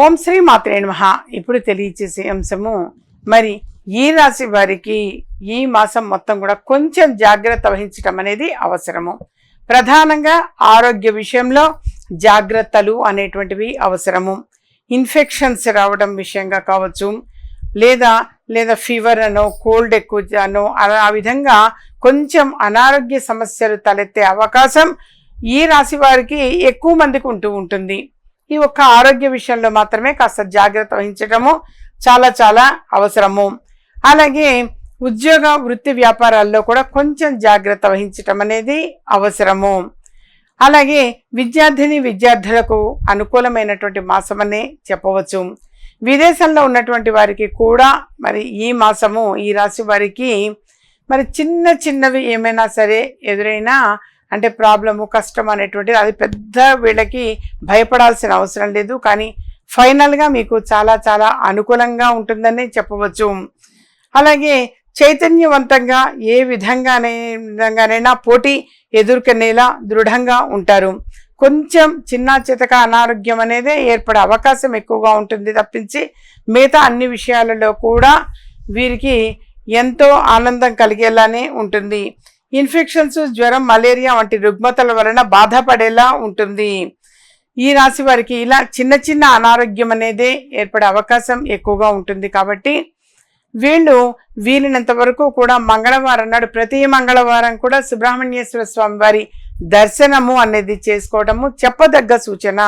ఓం శ్రీ మాత్రే నమ. ఇప్పుడు తెలియచేసే అంశము మరి ఈ రాశి వారికి ఈ మాసం మొత్తం కూడా కొంచెం జాగ్రత్త వహించటం అనేది అవసరము. ప్రధానంగా ఆరోగ్య విషయంలో జాగ్రత్తలు అనేటువంటివి అవసరము. ఇన్ఫెక్షన్స్ రావడం విషయంగా కావచ్చు లేదా లేదా ఫీవర్ అనో కోల్డ్ ఎక్కువ అనో అలా ఆ విధంగా కొంచెం అనారోగ్య సమస్యలు తలెత్తే అవకాశం ఈ రాశి వారికి ఎక్కువ మందికి ఉంటూ ఉంటుంది. ఈ ఒక్క ఆరోగ్య విషయంలో మాత్రమే కాస్త జాగ్రత్త వహించటము చాలా చాలా అవసరము. అలాగే ఉద్యోగ వృత్తి వ్యాపారాల్లో కూడా కొంచెం జాగ్రత్త వహించటం అనేది అవసరము. అలాగే విద్యార్థిని విద్యార్థులకు అనుకూలమైనటువంటి మాసమనే చెప్పవచ్చు. విదేశంలో ఉన్నటువంటి వారికి కూడా మరి ఈ మాసము ఈ రాశి వారికి మరి చిన్న చిన్నవి ఏమైనా సరే ఎదురైనా అంటే ప్రాబ్లము కష్టం అనేటువంటిది అది పెద్ద వీళ్ళకి భయపడాల్సిన అవసరం లేదు. కానీ ఫైనల్గా మీకు చాలా చాలా అనుకూలంగా ఉంటుందని చెప్పవచ్చు. అలాగే చైతన్యవంతంగా ఏ విధంగానే విధంగానైనా పోటీ ఎదుర్కొనేలా దృఢంగా ఉంటారు. కొంచెం చిన్న చితక అనారోగ్యం అనేది ఏర్పడే అవకాశం ఎక్కువగా ఉంటుంది తప్పించి మిగతా అన్ని విషయాలలో కూడా వీరికి ఎంతో ఆనందం కలిగేలానే ఉంటుంది. ఇన్ఫెక్షన్స్ జ్వరం మలేరియా వంటి రుగ్మతల వలన బాధపడేలా ఉంటుంది. ఈ రాశి వారికి ఇలా చిన్న చిన్న అనారోగ్యం అనేది ఏర్పడే అవకాశం ఎక్కువగా ఉంటుంది కాబట్టి వీళ్ళు వీలినంత వరకు కూడా మంగళవారం నాడు ప్రతి మంగళవారం కూడా సుబ్రహ్మణ్యేశ్వర స్వామి వారి దర్శనము అనేది చేసుకోవడము చెప్పదగ్గ సూచన.